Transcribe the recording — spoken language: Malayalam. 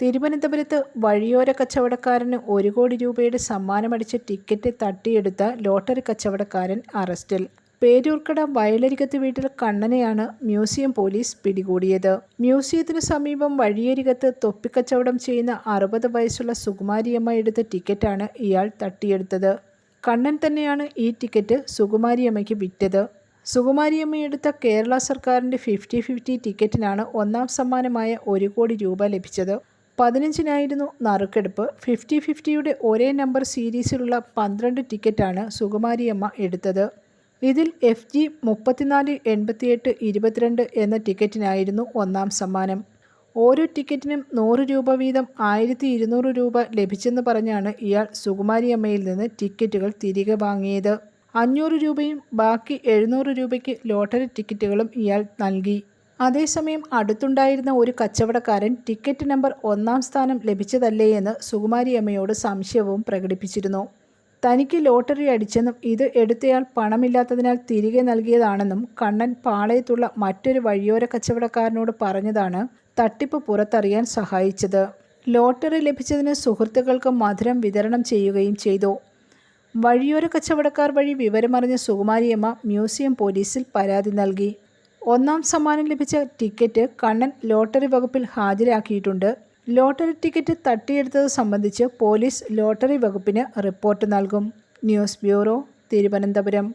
തിരുവനന്തപുരത്ത് വഴിയോര കച്ചവടക്കാരന് ഒരു കോടി രൂപയുടെ സമ്മാനമടിച്ച ടിക്കറ്റ് തട്ടിയെടുത്ത ലോട്ടറി കച്ചവടക്കാരൻ അറസ്റ്റിൽ. പേരൂർക്കട വയലരികത്ത് വീട്ടിൽ കണ്ണനെയാണ് മ്യൂസിയം പോലീസ് പിടികൂടിയത്. മ്യൂസിയത്തിന് സമീപം വഴിയരികത്ത് തൊപ്പിക്കച്ചവടം ചെയ്യുന്ന അറുപത് വയസ്സുള്ള സുകുമാരിയമ്മ എടുത്ത ടിക്കറ്റാണ് ഇയാൾ തട്ടിയെടുത്തത്. കണ്ണൻ തന്നെയാണ് ഈ ടിക്കറ്റ് സുകുമാരിയമ്മയ്ക്ക് വിറ്റത്. സുകുമാരിയമ്മ എടുത്ത കേരള സർക്കാരിന്റെ ഫിഫ്റ്റി ഫിഫ്റ്റി ടിക്കറ്റിനാണ് ഒന്നാം സമ്മാനമായ ഒരു കോടി രൂപ ലഭിച്ചത്. പതിനഞ്ചിനായിരുന്നു നറുക്കെടുപ്പ്. ഫിഫ്റ്റി ഫിഫ്റ്റിയുടെ ഒരേ നമ്പർ സീരീസിലുള്ള പന്ത്രണ്ട് ടിക്കറ്റാണ് സുകുമാരിയമ്മ എടുത്തത്. ഇതിൽ എഫ് ജി മുപ്പത്തിനാല് എൺപത്തിയെട്ട് ഇരുപത്തിരണ്ട് എന്ന ടിക്കറ്റിനായിരുന്നു ഒന്നാം സമ്മാനം. ഓരോ ടിക്കറ്റിനും നൂറ് രൂപ വീതം ആയിരത്തി ഇരുന്നൂറ് രൂപ ലഭിച്ചെന്ന് പറഞ്ഞാണ് ഇയാൾ സുകുമാരിയമ്മയിൽ നിന്ന് ടിക്കറ്റുകൾ തിരികെ വാങ്ങിയത്. അഞ്ഞൂറ് രൂപയും ബാക്കി എഴുന്നൂറ് രൂപയ്ക്ക് ലോട്ടറി ടിക്കറ്റുകളും ഇയാൾ നൽകി. അതേസമയം അടുത്തുണ്ടായിരുന്ന ഒരു കച്ചവടക്കാരൻ ടിക്കറ്റ് നമ്പർ ഒന്നാം സ്ഥാനം ലഭിച്ചതല്ലേ എന്ന് സുകുമാരിയമ്മയോട് സംശയവും പ്രകടിപ്പിച്ചിരുന്നു. തനിക്ക് ലോട്ടറി അടിച്ചെന്നും ഇത് എടുത്തയാൾ പണമില്ലാത്തതിനാൽ തിരികെ നൽകിയതാണെന്നും കണ്ണൻ പാളയത്തുള്ള മറ്റൊരു വഴിയോര കച്ചവടക്കാരനോട് പറഞ്ഞതാണ് തട്ടിപ്പ് പുറത്തറിയാൻ സഹായിച്ചത്. ലോട്ടറി ലഭിച്ചതിന് സുഹൃത്തുക്കൾക്ക് മധുരം വിതരണം ചെയ്യുകയും ചെയ്തു. വഴിയോര കച്ചവടക്കാർ വഴി വിവരമറിഞ്ഞ സുകുമാരിയമ്മ മ്യൂസിയം പോലീസിൽ പരാതി നൽകി. ഒന്നാം സമ്മാനം ലഭിച്ച ടിക്കറ്റ് കണ്ണൻ ലോട്ടറി വകുപ്പിൽ ഹാജരാക്കിയിട്ടുണ്ട്. ലോട്ടറി ടിക്കറ്റ് തട്ടിയെടുത്തത് സംബന്ധിച്ച് പോലീസ് ലോട്ടറി വകുപ്പിന് റിപ്പോർട്ട് നൽകും. News bureau Thiruvananthapuram.